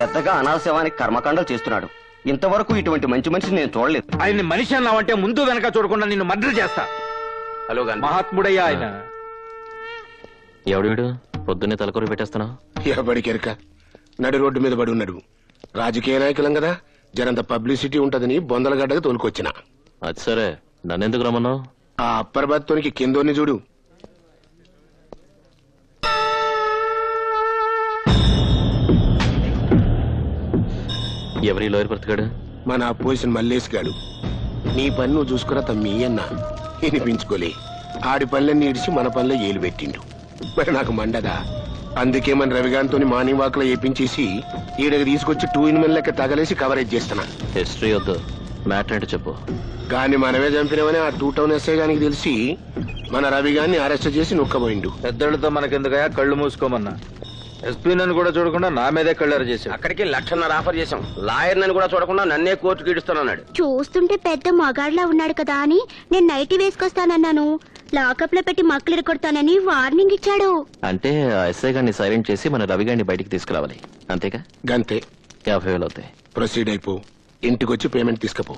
పెద్దగా అనాశవానికి కర్మకాండలు చేస్తున్నాడు. ఇంతవరకు ఇటువంటి మంచి మనిషిని నేను చూడలేదు. ఆయన్ని మనిషి అన్నావంటే ముందు వెనక చూడకుండా నిన్ను మర్డర్ చేస్తా. హలో మహాత్ముడయ్యా ఆయన. ఎవడు వీడు పొద్దున్నే తలకొరి పెట్టేస్తున్నావు? ఎవడికెరక నడి రోడ్డు మీద పడి ఉన్నాడు. రాజకీయ నాయకులం కదా? జరంత పబ్లిసిటీ ఉంటదని బొందలగడ్డగా తోలుకొచ్చిన. అది సరే. నన్నెందుకు రమ్మన్నావు? ఆ అప్పర్ బత్తోనికి కిందోని చూడు. ఎవరి లోయర్ బ్రతికాడు? మన అపోజిషన్ మల్లేష్ గాడు. నీ పని నువ్వు చూసుకురా తమ్మి అన్న. వినిపించుకోలే. ఆడి పనులన్నీ ఇడిచి మన పనిలో ఏలు పెట్టిండు. మరి నాకు మండదా? అందుకే మన రవిగాంతో మార్నింగ్ వాక్లో ఏపించేసి ఈడకి తీసుకొచ్చి టూ ఇన్ మెన్ లెక్క తగలేసి కవరేజ్ చేస్తున్నా. హిస్టరీ వద్దు. మ్యాటర్ ఏంటో చెప్పు. గాని మనమే చంపినవని ఆ టూ టౌన్ ఎస్ఐ గానికి తెలిసి మన రవి గాన్ని అరెస్ట్ చేసి నొక్కబోయిండు. పెద్దలతో మనకెందుకయ్యా? కళ్ళు మూసుకోమన్నా. ఎస్పీ నన్ను కూడా చూడకుండా నా మీదే కళ్ళారు చేశాడు. అక్కడికి లక్షన్నర ఆఫర్ చేశాం. లాయర్ నన్ను కూడా చూడకుండా నన్నే కోర్టుకి ఇడుస్తానన్నాడు చూస్తుంటే పెద్ద మగాడ్లా ఉన్నాడు కదా అని నేను నైటీ వేసుకొస్తానన్నాను. లాకప్లో పెట్టి మక్కలు కొడతానని వార్నింగ్ ఇచ్చాడు. అంటే ఎస్ఐ గారిని సైలెంట్ చేసి మన రవి గారిని బయటికి తీసుకురావాలి. అంతేగా? గంతే. యాభై వేలు అవుతాయి. ప్రొసీడ్ అయిపో. ఇంటికొచ్చి పేమెంట్ తీసుకపో.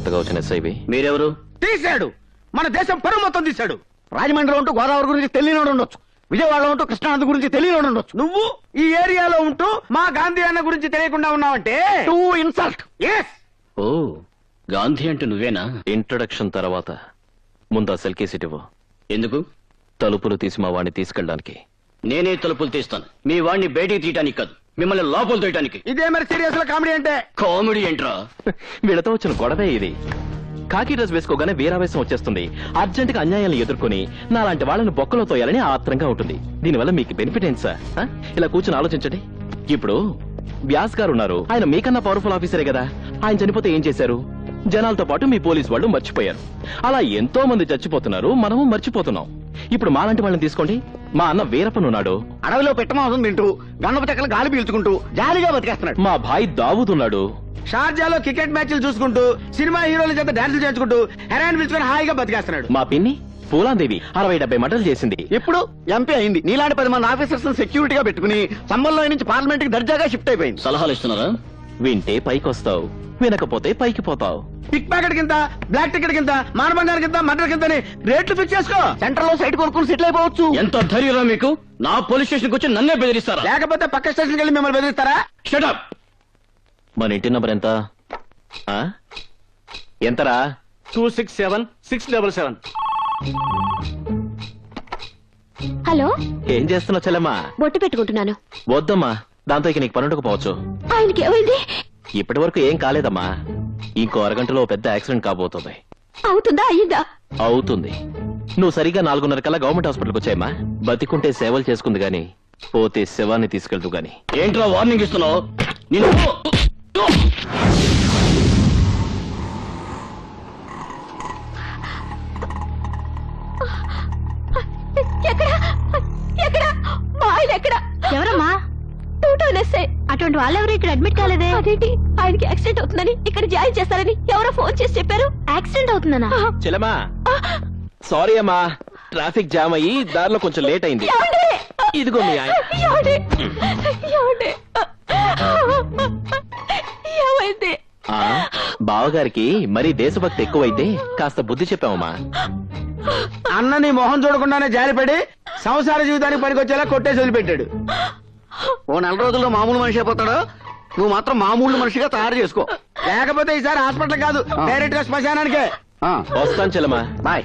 కొత్తగా వచ్చిన ఎస్ఐవి మీరెవరు? తీశాడు. మన దేశం పరువు మొత్తం తీశాడు. రాజమండ్రిలో ఉంటూ గోదావరి గురించి తెలియనోడు ఉండొచ్చు. విజయవాడలో ఉంటూ కృష్ణానది గురించి తెలియనోడు ఉండొచ్చు. నువ్వు ఈ ఏరియాలో ఉంటూ మా గాంధీ అన్న గురించి తెలియకుండా ఉన్నావంటే? Too insult S O Gandhi అంటే నువ్వేనా? ఇంట్రొడక్షన్ తర్వాత. ముందు ఆ సెల్ కేసు ఇవ్వు. ఎందుకు? తలుపులు తీసి మా వాడిని తీసుకెళ్ళడానికి. నేనే తలుపులు తీస్తాను. మీ వాడిని బయటికి తీయటానికి కాదు. మిమ్మల్ని లోపల తీయటానికి. ఇదే మరి సీరియస్లో కామెడీ అంటే? కామెడీ ఏంట్రా? వీళ్ళతో వచ్చిన గొడవే ఇది. కాకి డ్రెస్ వేసుకోగానే వీరావేశం వచ్చేస్తుంది. అర్జెంట్గా అన్యాయాలను ఎదుర్కొని నాలాంటి వాళ్ళని బొక్కలో తోయాలని ఆత్రంగా ఉంటుంది. దీనివల్ల మీకు బెనిఫిట్ ఏంటి సార్? ఆ? ఇలా కూర్చొని ఆలోచించండి. ఇప్పుడు వ్యాస్ గారు ఉన్నారు ఆయన మీకన్నా పవర్ఫుల్ ఆఫీసరే కదా. ఆయన చనిపోతే ఏం చేశారు? జనాలతో పాటు మీ పోలీస్ వాళ్ళు మర్చిపోయారు. అలా ఎంతో మంది చచ్చిపోతున్నారు. మనము మర్చిపోతున్నాం. ఇప్పుడు మాలాంటి వాళ్ళని తీసుకోండి. మా అన్న వీరప్పన్ ఉన్నాడు అడవిలో పెట్టమాసం తింటూ గన్నప చెక్కలు గాలి పీల్చుకుంటూ జాలీగా బతికేస్తున్నాడు. మా భాయ్ దావూద్ ఉన్నాడు షార్జాలో క్రికెట్ మ్యాచ్లు చూసుకుంటూ సినిమా హీరోల చేత డాన్సులు చేయించుకుంటూ హెరాయిన్ పిలుచుకొని హాయిగా బతికేస్తున్నాడు. మా పిన్ని పూలాందేవి అరవై డెబ్బై మటలు చేసింది. ఇప్పుడు ఎంపీ అయింది. నీలాంటి పది మంది ఆఫీసర్స్ సెక్యూరిటీగా పెట్టుకుని సంబంధంలో నుంచి పార్లమెంట్కి దర్జాగా షిఫ్ట్ అయిపోయింది. సలహాలు ఇస్తున్నారా? వింటే పైకొస్తావు వినకపోతే పైకి పోతావు పిక్ ప్యాకెట్ కింద బ్లాక్ టికెట్ కింద మానబంగారు కింద మర్డర్ కింద రేట్లు ఫిక్స్ చేసుకో. సెంటర్లో సైట్ కొనుక్కుని సెటిల్ అయిపోవచ్చు ఎంత ధైర్యం మీకు? నా పోలీస్ స్టేషన్ వచ్చి నన్నే బెదిరిస్తారా? లేకపోతే పక్క స్టేషన్కి వెళ్ళి మిమ్మల్ని బెదిరిస్తారా? షటప్ మన ఇంటి నంబర్ ఎంత? ఆ? ఎంతరా? Two six seven six double seven hello? ఏం చేస్తున్నావు చెల్లమ్మా? బొట్టు పెట్టుకుంటున్నాను. వద్దమ్మా దాంతో ఇక నీకు పనుండకపోవచ్చు ఆయనకి ఏమైంది ఇప్పటి వరకు ఏం కాలేదమ్మా. ఇంకో అరగంటలో పెద్ద యాక్సిడెంట్ కాబోతుంది. అవుతుందా అయ్యిందా? అవుతుంది. నువ్వు సరిగా నాలుగున్నర కల్లా గవర్నమెంట్ హాస్పిటల్కి వచ్చాయమ్మా. బతికుంటే సేవలు చేసుకుంది గాని పోతే శవాన్ని తీసుకెళ్తూ గాని. ఏంట్రా వార్నింగ్ ఇస్తున్నావు? అటువంటి వాళ్ళు ఎవరు ఇక్కడ అడ్మిట్ కాలేదే? అదేంటి? ఆయనకి యాక్సిడెంట్ అవుతుందని ఇక్కడ జాయిన్ చేస్తారని ఎవరో ఫోన్ చేసి చెప్పారు. యాక్సిడెంట్ అవుతుందనా? చెల్లమ్మా సారీ అమ్మా ట్రాఫిక్ జామ్ అయ్యి దారిలో కొంచెం లేట్ అయింది. ఏమండి? ఇదిగో మీ ఆయన. ఏమండి? ఏమండి? ఏమైంది? ఆ, బావగారికి మరీ దేశభక్తి ఎక్కువైతే కాస్త బుద్ధి చెప్పావమ్మా. అన్న నీ మొహం చూడకుండానే జారిపడి సంసార జీవితానికి పనికొచ్చేలా కొట్టేసి వదిలిపెట్టాడు. ఓ నెల రోజుల్లో మామూలు మనిషి అయిపోతాడు? నువ్వు మాత్రం మామూలు మనిషిగా తయారు చేసుకో. లేకపోతే ఈసారి హాస్పిటల్ కాదు డైరెక్ట్గా శ్మశానానికే. వస్తాను చెల్లమ్మా. బాయ్.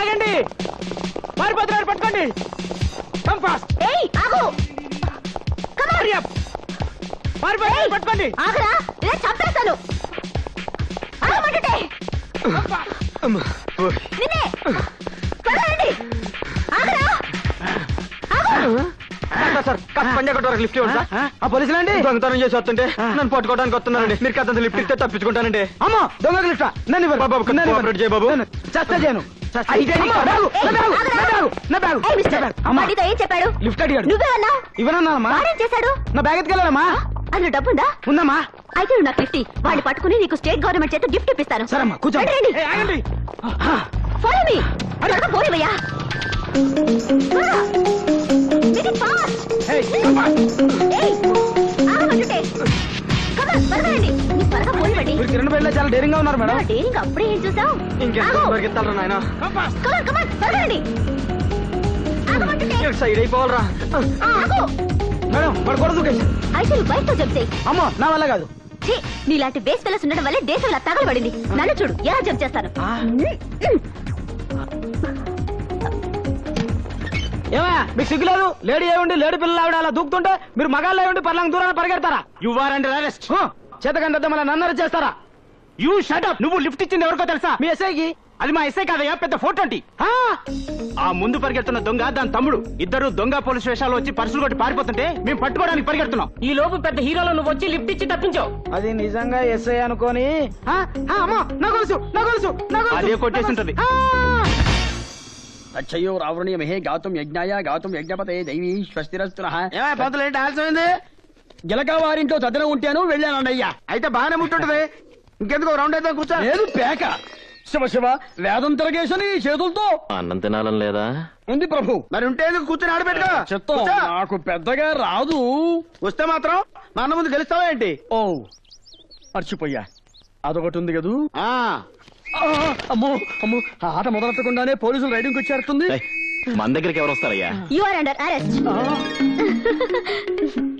ఆగండి. పారిపోతున్నారు పట్టుకోండి. కమ్ పట్టుకోండి. లిఫ్ట్ ఆ పోలీసులు అండి? దొంగతనం చేసి వస్తుంటే నన్ను పట్టుకోవడానికి వస్తున్నారండి. మీరు కాస్త లిఫ్ట్ ఇస్తే తప్పించుకుంటానండి. అమ్మా దొంగ లిఫ్ట్? నన్ను బాబు చేయబాబు చేస్తా చేయను. వాడితో ఏం చెప్పాడు? లిఫ్ట్ అడిగాడు. నువ్వే అన్నావు ఇవ్వనన్నానమ్మా వాడేం చేశాడు? నా బ్యాగ్ ఎత్తుకెళ్ళానమ్మా అందులో డబ్బుందా? ఉందమ్మా. అయితే నువ్వు నాకు గిఫ్ట్ వాడిని పట్టుకుని నీకు స్టేట్ గవర్నమెంట్ చేత గిఫ్ట్ ఇప్పిస్తాను. సరమ్మా కూర్చోండి ఫాలో మీ త్వరగా పోనివయ్యా త్వరగా. Make it fast. చాలా డేరింగ్గా ఉన్నారు మేడం. డేరింగ్ అప్పుడే ఏం చూసావు? ఇంకెంత పరిగెత్తాలరా నాయన. సైడ్ అయిపోవాలరా. మేడం వాడు కూడా దూకేసి. అయితే నువ్వు బయటతో చెప్తే అమ్మో నా వల్ల కాదు. నీలాంటి బేస్ పిల్లస్ ఉండడం వల్లే దేశం ఇలా తగలబడింది నన్ను చూడు ఎలా జంప్ చేస్తాను. ఏమయ్యా మీకు సిగ్గులేదు లేడీ ఏముండి లేడీ పిల్లలు ఆవిడ అలా దూకుతుంటే మీరు మగాళ్ళు ఏముండి పర్లంగా దూరాన్ని పరిగెడతారా? యు ఆర్ అండర్ అరెస్ట్ చేతకంటే మళ్ళీ నన్నర చేస్తారా? యూ షటప్ నువ్వు లిఫ్ట్ ఇచ్చింది ఎవరికో తెలుసా? మీ ఎస్ఐకి అది మా ఎస్ఐ కాదయ్యా పెద్ద ఫోటో ఆ ముందు పరిగెడుతున్న దొంగ దాని తమ్ముడు. ఇద్దరు దొంగ పోలీస్ వేషాలు వచ్చి పర్సులు కొట్టి పారిపోతుంటే మేము పట్టుకోవడానికి పరిగెడుతున్నాం. ఈ లోపు పెద్ద హీరోలో నువ్వు వచ్చి లిఫ్ట్ ఇచ్చి తప్పించావు. అది నిజంగా ఎస్ఐ అనుకోని? అదే కొట్టేసి ఉంటది. ఆ! అచ్చయ్యో రావణీయమహే గాతుం యజ్ఞాయ గాతుం యజ్ఞపతే దైవీ స్వస్తిరస్తున. గిలక వారింట్లో తదిన ఉంటాను వెళ్ళానన్నయ్యా. అయితే బాగానే ముట్టుంటది. ఇంకెందుకు రౌండ్ అయితే కూర్చో. లేదు పేక. శివ శివ వేదం తిరగేసని ఈ చేతులతో. అన్నం తినాలని లేదా? ఉంది ప్రభు. మరి ఉంటే ఎందుకు కూర్చొని ఆడబెట్టుకో? చిత్తం కూర్చో. నాకు పెద్దగా రాదు. వస్తే మాత్రం మా అన్న ముందు గెలుస్తావా ఏంటి? ఓ మర్చిపోయా అదొకటి ఉంది కదూ? ఆ. ఆ, అమ్మో అమ్మో ఆట మొదలెట్టకుండానే పోలీసులు రైడింగ్ వచ్చేస్తుంది ఏయ్, మన దగ్గరికి ఎవరు వస్తారయ్యా? యు ఆర్ అండర్ అరెస్ట్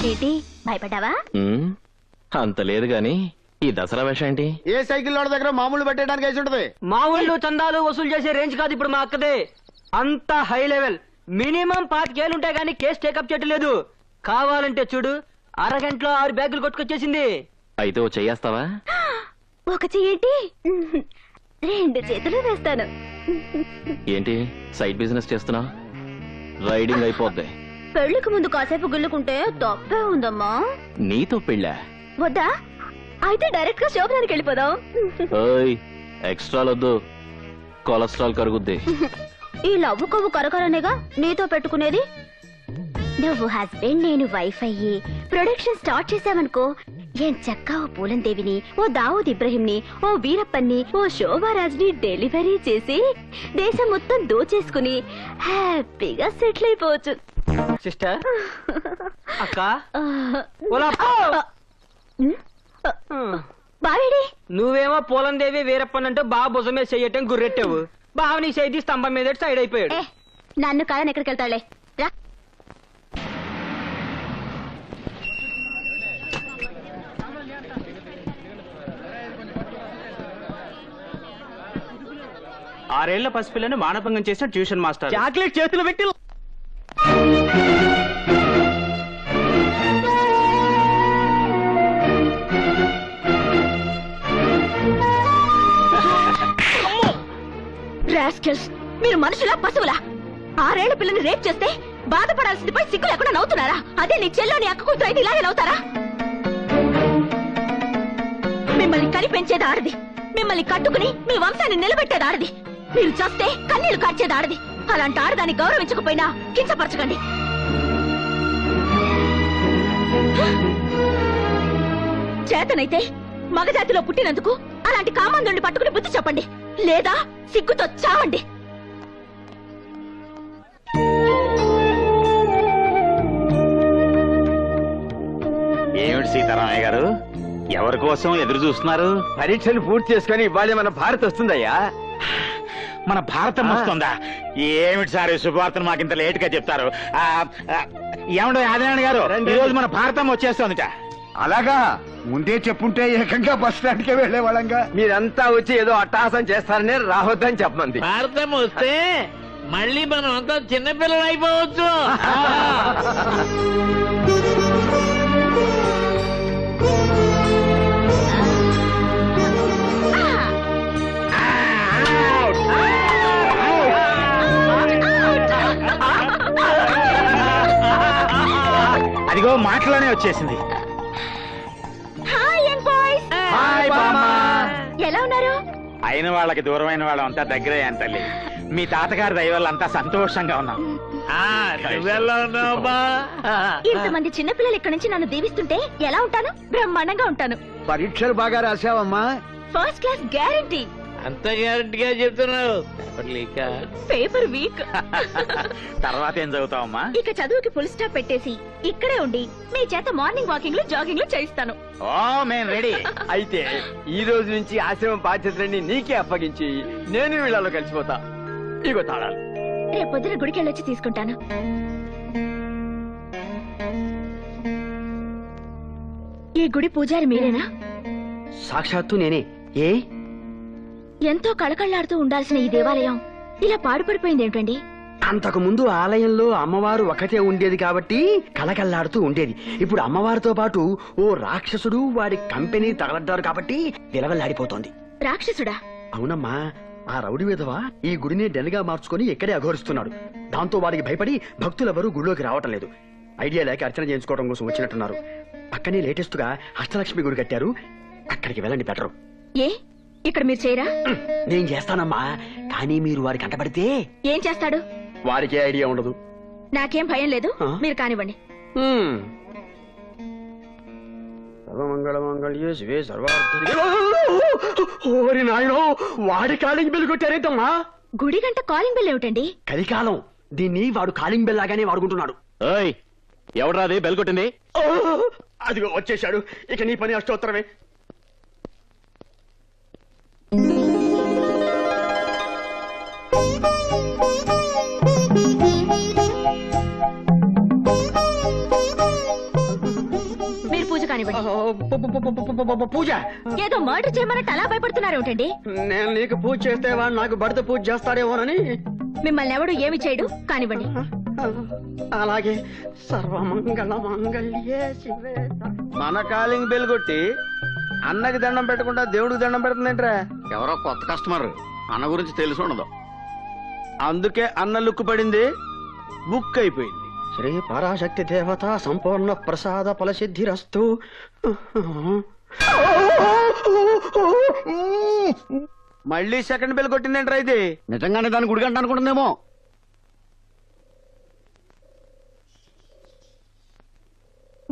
ఏంటి భయపడ్డావా? ఉమ్, అంత లేదు గాని ఈ దసరా వేషం ఏంటి? ఏ సైకిల్ లోడ్ దగ్గర మామూలు పెట్టడానికి వేసి ఉంటది? మా ఊళ్ళో చందాలు వసూలు చేసే రేంజ్ కాదు ఇప్పుడు మా అక్కదే. అంత హై లెవెల్. మినిమం పాతికేళ్ళు ఉంటాయి కానీ కేసు టేకప్ చేయట్లేదు కావాలంటే చూడు అరగంటలో ఆరు బ్యాగులు కొట్టుకొచ్చేసింది. అయితే ఓ చెయ్యేస్తావా ఒక చెయ్యేంటి? రెండు చేతులు వేస్తాను. ఏంటి? సైడ్ బిజినెస్ చేస్తున్నా రైడింగ్ అయిపోద్ది. పెళ్ళికి ముందు కాసేపు గుల్లుకుంటే తప్పే ఉందమ్మా. నీతో పెళ్ళా? వద్దా? అయితే డైరెక్ట్గా శోభనానికి వెళ్ళిపోదాం. ఓయ్ ఎక్స్ట్రా వద్దు కొలెస్ట్రాల్ కరుగుద్ది. ఈ లవ్వు కొవ్వు కరకరనేగా నీతో పెట్టుకునేది? నువ్వు హస్బెండ్ నేను వైఫ్. అయ్యి ప్రొడక్షన్ స్టార్ట్ చేసావనుకో ఏం చక్కా ఓ పూలందేవిని ఓ దావూద్ ఇబ్రహీంని ఓ వీరప్పన్ని ఓ శోభారాజ్ని డెలివరీ చేసి దేశం మొత్తం దోచేసుకుని హ్యాపీగా సెటిల్ అయిపోవచ్చు. సిస్టర్? అక్క? బావేడి? నువ్వేమో పూలందేవి వీరప్పనంటూ బాగా భుజమే చెయ్యటం గుర్రెట్టావు. బావ నీ చేయి స్తంభం మీద సైడ్ అయిపోయాడు. ఏ నన్ను కాదని ఎక్కడికి వెళ్తాడులే రా. ఆరేళ్ళ పసిపిల్లని మానభంగం చేసిన ట్యూషన్ మాస్టర్. చాక్లెట్ చేతులు పెట్టి రాస్కెల్స్ మీరు మనుషులా పశువులా? ఆరేళ్ళ పిల్లని రేప్ చేస్తే బాధపడాల్సింది పోయి సిగ్గు లేకుండా నవ్వుతున్నారా? అదే నీ చెల్లో నీ అక్క కూతురు అయితే ఇలాగే నవ్వుతారా? మిమ్మల్ని కనిపెంచేది ఆడది. మిమ్మల్ని కట్టుకుని మీ వంశాన్ని నిలబెట్టేది ఆడది. మీరు చూస్తే కన్నీళ్ళు కార్చేది ఆడది. అలాంటి ఆడదాన్ని గౌరవించకపోయినా కించపరచకండి. చేతనైతే మగజాతిలో పుట్టినందుకు అలాంటి కామందుండి పట్టుకుని బుద్ధి చెప్పండి. లేదా సిగ్గుతో చావండి. ఏమిటి సీతారామయ్య గారు? ఎవరి కోసం ఎదురు చూస్తున్నారు? పరీక్షలు పూర్తి చేసుకుని ఇవాళ మన భారత్ వస్తుందయ్యా. మన భారతం వస్తుందా? ఏమిటి సార్ ఈ శుభవార్తను మాకు ఇంత లేట్గా చెప్తారు ఏమండో ఆదినారాయణ గారు ఈ రోజు మన భారతం వచ్చేస్తుందిట. అలాగా? ముందే చెప్పుంటే ఏకంగా బస్ స్టాండ్ కే వాళ్ళంగా మీరంతా వచ్చి ఏదో అట్టహాసం చేస్తారని రావద్దని చెప్పమంది. భారతం వస్తే మళ్ళీ మనం అంతా చిన్నపిల్లలు అయిపోవచ్చు. అదిగో మాటలోనే వచ్చేసింది. హాయ్ బామ్మ. ఎలా ఉన్నారు? అయిన వాళ్ళకి దూరమైన వాళ్ళం అంతా దగ్గరే అని తల్లి. మీ తాతగారి దయ వల్ల అంతా సంతోషంగా ఉన్నాం. ఇంతమంది చిన్నపిల్లలు ఇక్కడ నుంచి నన్ను దీవిస్తుంటే ఎలా ఉంటాను? బ్రహ్మాండంగా ఉంటాను. పరీక్షలు బాగా రాసావమ్మా ఫస్ట్ క్లాస్ గ్యారంటీ అంత గ్యారంటీగా చెప్తున్నావు లేక. Paper week. తర్వాత ఏం చదువుతావమ్మా? ఇక చదువుకి ఫుల్ స్టాప్ పెట్టేసి ఇక్కడే ఉండి మీ చేత మార్నింగ్ వాకింగ్లో జాగింగ్లో చేయిస్తాను. ఓ మేము రెడీ అయితే ఈ రోజు నుంచి ఆశ్రమం బాధ్యతలన్నీ నీకే అప్పగించి నేను వీళ్ళలో కలిసిపోతా. ఇగో తాళాలు. రేపు పొద్దున గుడికి వెళ్ళొచ్చి తీసుకుంటాను. ఈ గుడి పూజారి మీరేనా? సాక్షాత్తు నేనే. ఏ? ఎంతో కళకళ్ళాడుతూ ఉండాల్సిన ఈ దేవాలయం ఇలా పాడుపడిపోయింది ఏమిటండి? అంతకు ముందు ఆలయంలో అమ్మవారు ఒకటే ఉండేది కాబట్టి కలకల్లాడుతూ ఉండేది. ఇప్పుడు అమ్మవారితో పాటు ఓ రాక్షసుడు వాడి కంపెనీ తగలడ్డారు కాబట్టి విలవల్లాడిపోతోంది. రాక్షసుడా? అవునమ్మా ఆ రౌడీ విధవ ఈ గుడిని డెన్గా మార్చుకొని ఇక్కడే అఘోరిస్తున్నాడు. దాంతో వాడికి భయపడి భక్తులెవరూ గుడిలోకి రావటం లేదు. ఐడియా లేక అర్చన చేయించుకోవడం కోసం వచ్చినట్టున్నారు. పక్కనే లేటెస్ట్గా అష్టలక్ష్మి గుడి కట్టారు. అక్కడికి వెళ్ళండి బెటరు. ఏ? ఇక్కడ మీరు చేయరా? నేను చేస్తానమ్మా కానీ మీరు వారికి అంటపడితే ఏం చేస్తాడు? వారికే ఐడియా ఉండదు. నాకేం భయం లేదు. ఆ? మీరు కానివ్వండి. సర్వమంగళమంగళ్యే శివే సర్వార్థ. ఓరి నాయనో వాడి కాలింగ్ బెల్ కొట్టారేంటమ్మా? గుడి గంట కాలింగ్ బెల్ ఏమిటండి? కలికాలం. దీన్ని వాడు కాలింగ్ బెల్ లాగానే వాడుకుంటున్నాడు. ఏయ్ ఎవడ్రా అది? బెల్ కొట్టింది? ఓ! అదిగో వచ్చేశాడు. ఇక నీ పని అష్టోత్తరమే. కానివ్వండి పూజ. ఏదో మర్డర్ చేయమన్నట్టు అలా భయపడుతున్నారు ఏమిటండి? నేను నీకు పూజ చేస్తే వాడు నాకు భర్త పూజ చేస్తాడేమోనని. మిమ్మల్ని ఎవడు ఏమి చేయడు కానివ్వండి. అలాగే సర్వమంగళ మంగళ్యే శివే మన కాలింగ్ బెల్ కొట్టి అన్నకి దండం పెట్టకుండా దేవుడికి దండం పెడుతుందేంట్రా? ఎవరో కొత్త కస్టమర్ అన్న గురించి తెలిసి ఉండదు. అందుకే అన్న లుక్కు పడింది బుక్ అయిపోయింది. శ్రీ పరాశక్తి దేవత సంపూర్ణ ప్రసాద ఫలసిద్ధిరస్తు మళ్ళీ సెకండ్ బెల్ కొట్టిందేంట్రా ఇది? నిజంగానే దాని గుడిగంట అనుకుంటుందేమో.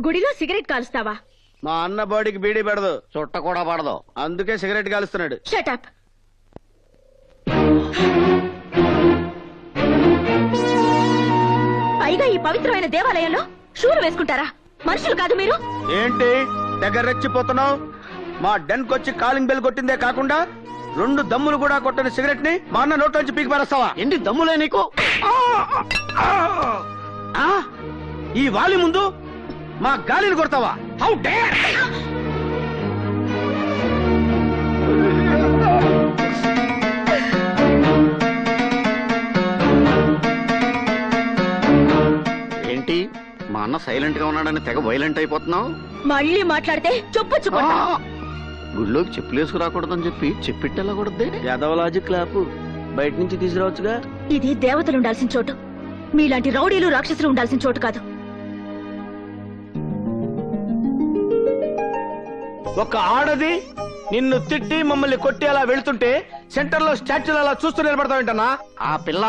గుడిలో సిగరెట్ కాలుస్తావా? మా అన్న బాడీకి బీడీ పెడదు. చుట్ట కూడా పడదు. అందుకే సిగరెట్ కాలుస్తున్నాడు. షటప్ పైగా ఈ పవిత్రమైన దేవాలయంలో షూరు వేసుకుంటారా? మనుషులు కాదు మీరు? ఏంటి? దగ్గర రెచ్చిపోతున్నావు మా డెన్ కొచ్చి కాలింగ్ బెల్ కొట్టిందే కాకుండా రెండు దమ్ములు కూడా కొట్టని సిగరెట్ని మా అన్న నోట్లోంచి పీకి పారేస్తావా? ఏంటి దమ్ములే నీకు? ఆ? ఈ వాలి ముందు మా గాలిని కొడతావా? హౌ డేర్ అన్న సైలెంట్గా ఉన్నాడని తెగ వైలెంట్ అయిపోతున్నావు? మళ్ళీ మాట్లాడితే చొప్పొచ్చు కొడతాను. గుళ్ళోకి చెప్పులు వేసుకురాకూడదని చెప్పి చెప్పిట్టెళ్ళకూడదే యాదవలాజీ క్లాప్ బయట నుంచి తీసుకురావచ్చుగా? ఇది దేవతలు ఉండాల్సిన చోటు. మీలాంటి రౌడీలు రాక్షసులు ఉండాల్సిన చోటు కాదు. ఒక ఆడది నిన్ను తిట్టి మమ్మల్ని కొట్టి అలా వెళ్తుంటే సెంటర్లో స్టాచ్యూలు అలా చూస్తూ నిలబడతావేంటన్నా? ఆ పిల్ల!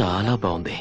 చాలా బాగుంది?